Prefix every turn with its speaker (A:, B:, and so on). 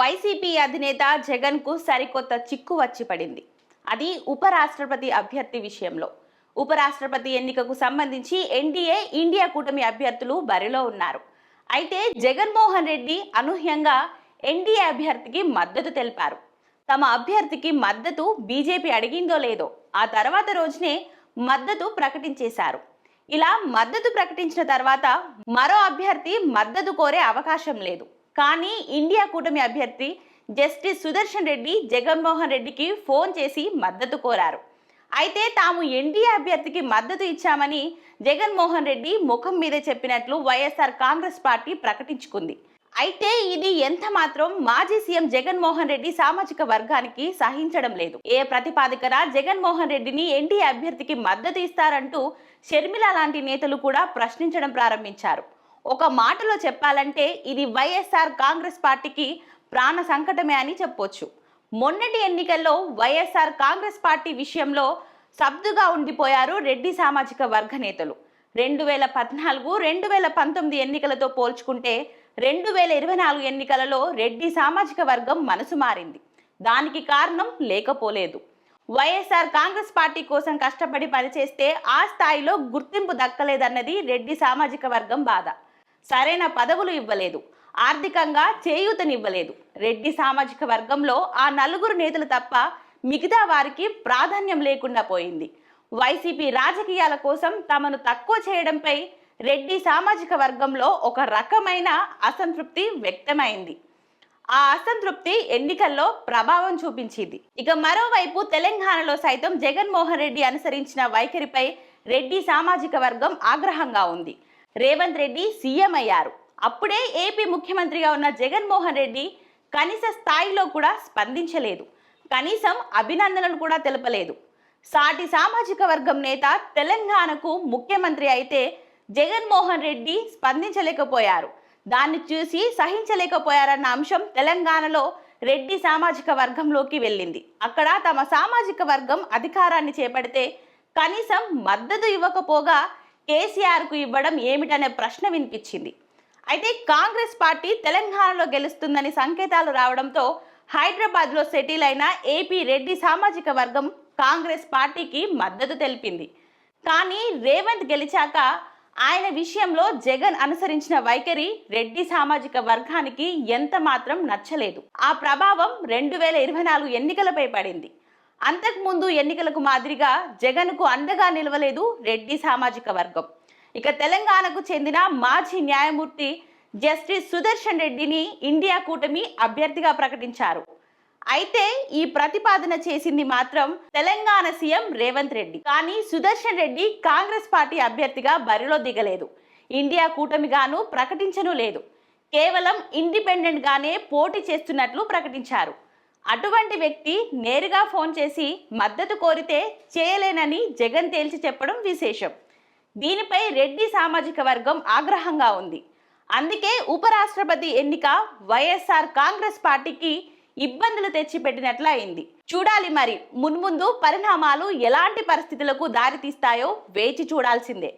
A: YCP అధినేత జగన్కు సరికొత్త చిక్కు వచ్చి పడింది. అది ఉపరాష్ట్రపతి అభ్యర్థి విషయంలో. ఉపరాష్ట్రపతి ఎన్నికకు సంబంధించి ఎన్డీఏ ఇండియా కూటమి అభ్యర్థులు బరిలో ఉన్నారు. అయితే జగన్మోహన్ రెడ్డి అనూహ్యంగా ఎన్డీఏ అభ్యర్థికి మద్దతు తెలిపారు. తమ అభ్యర్థికి మద్దతు బీజేపీ అడిగిందో లేదో ఆ తర్వాత రోజునే మద్దతు ప్రకటించేశారు. ఇలా మద్దతు ప్రకటించిన తర్వాత మరో అభ్యర్థి మద్దతు కోరే అవకాశం లేదు. కానీ ఇండియా కూటమి అభ్యర్థి జస్టిస్ సుదర్శన్ రెడ్డి జగన్మోహన్ రెడ్డికి ఫోన్ చేసి మద్దతు కోరారు. అయితే తాము ఎన్డీఏ అభ్యర్థికి మద్దతు ఇచ్చామని జగన్మోహన్ రెడ్డి ముఖం మీద చెప్పినట్లు వైఎస్ఆర్ కాంగ్రెస్ పార్టీ ప్రకటించుకుంది. అయితే ఇది ఎంత మాత్రం మాజీ సీఎం జగన్మోహన్ రెడ్డి సామాజిక వర్గానికి సహించడం లేదు. ఏ ప్రతిపాదికన జగన్మోహన్ రెడ్డిని ఎన్డీఏ అభ్యర్థికి మద్దతు ఇస్తారంటూ షర్మిల లాంటి నేతలు కూడా ప్రశ్నించడం ప్రారంభించారు. ఒక మాటలో చెప్పాలంటే ఇది వైఎస్ఆర్ కాంగ్రెస్ పార్టీకి ప్రాణ సంకటమే అని చెప్పొచ్చు. మొన్నటి ఎన్నికల్లో వైఎస్ఆర్ కాంగ్రెస్ పార్టీ విషయంలో సబ్దుగా ఉండిపోయారు రెడ్డి సామాజిక వర్గ నేతలు. రెండు వేల పద్నాలుగు రెండు వేల పంతొమ్మిది ఎన్నికలతో పోల్చుకుంటే రెండు వేల ఇరవై నాలుగు ఎన్నికలలో రెడ్డి సామాజిక వర్గం మనసు మారింది. దానికి కారణం లేకపోలేదు. వైఎస్ఆర్ కాంగ్రెస్ పార్టీ కోసం కష్టపడి పనిచేస్తే ఆ స్థాయిలో గుర్తింపు దక్కలేదన్నది రెడ్డి సామాజిక వర్గం బాధ. సరైన పదవులు ఇవ్వలేదు. ఆర్థికంగా చేయూతనివ్వలేదు. రెడ్డి సామాజిక వర్గంలో ఆ నలుగురు నేతలు తప్ప మిగతా వారికి ప్రాధాన్యం లేకుండా పోయింది. వైసీపీ రాజకీయాల కోసం తమను తక్కువ చేయడంపై రెడ్డి సామాజిక వర్గంలో ఒక రకమైన అసంతృప్తి వ్యక్తమైంది. ఆ అసంతృప్తి ఎన్నికల్లో ప్రభావం చూపించింది. ఇక మరోవైపు తెలంగాణలో సైతం జగన్మోహన్ రెడ్డి అనుసరించిన వైఖరిపై రెడ్డి సామాజిక వర్గం ఆగ్రహంగా ఉంది. రేవంత్ రెడ్డి సీఎం అయ్యారు. అప్పుడే ఏపీ ముఖ్యమంత్రిగా ఉన్న జగన్మోహన్ రెడ్డి కనీస స్థాయిలో కూడా స్పందించలేదు. కనీసం అభినందనలు కూడా తెలపలేదు. సాటి సామాజిక వర్గం నేత తెలంగాణకు ముఖ్యమంత్రి అయితే జగన్మోహన్ రెడ్డి స్పందించలేకపోయారు. దాన్ని చూసి సహించలేకపోయారన్న అంశం తెలంగాణలో రెడ్డి సామాజిక వర్గంలోకి వెళ్ళింది. అక్కడ తమ సామాజిక వర్గం అధికారాన్ని చేపడితే కనీసం మద్దతు ఇవ్వకపోగా కేసీఆర్కు ఇవ్వడం ఏమిటనే ప్రశ్న వినిపించింది. అయితే కాంగ్రెస్ పార్టీ తెలంగాణలో గెలుస్తుందని సంకేతాలు రావడంతో హైదరాబాద్లో సెటిల్ అయిన ఏపీ రెడ్డి సామాజిక వర్గం కాంగ్రెస్ పార్టీకి మద్దతు తెలిపింది. కానీ రేవంత్ గెలిచాక ఆయన విషయంలో జగన్ అనుసరించిన వైఖరి రెడ్డి సామాజిక వర్గానికి ఎంత మాత్రం నచ్చలేదు. ఆ ప్రభావం రెండు వేల ఇరవై నాలుగు ఎన్నికలపై పడింది. అంతకుముందు ఎన్నికలకు మాదిరిగా జగన్కు అండగా నిలవలేదు రెడ్డి సామాజిక వర్గం. ఇక తెలంగాణకు చెందిన మాజీ న్యాయమూర్తి జస్టిస్ సుదర్శన్ రెడ్డిని ఇండియా కూటమి అభ్యర్థిగా ప్రకటించారు. అయితే ఈ ప్రతిపాదన చేసింది మాత్రం తెలంగాణ సీఎం రేవంత్ రెడ్డి. కానీ సుదర్శన్ రెడ్డి కాంగ్రెస్ పార్టీ అభ్యర్థిగా బరిలో దిగలేదు. ఇండియా కూటమిగాను ప్రకటించను లేదు. కేవలం ఇండిపెండెంట్గానే పోటీ చేస్తున్నట్లు ప్రకటించారు. అటువంటి వ్యక్తి నేరుగా ఫోన్ చేసి మద్దతు కోరితే చేయలేనని జగన్ తేల్చి చెప్పడం విశేషం. దీనిపై రెడ్డి సామాజిక వర్గం ఆగ్రహంగా ఉంది. అందుకే ఉపరాష్ట్రపతి ఎన్నిక వైఎస్ఆర్ కాంగ్రెస్ పార్టీకి ఇబ్బందులు తెచ్చిపెట్టినట్లు అయింది. చూడాలి మరి మున్ముందు పరిణామాలు ఎలాంటి పరిస్థితులకు దారితీస్తాయో వేచి చూడాల్సిందే.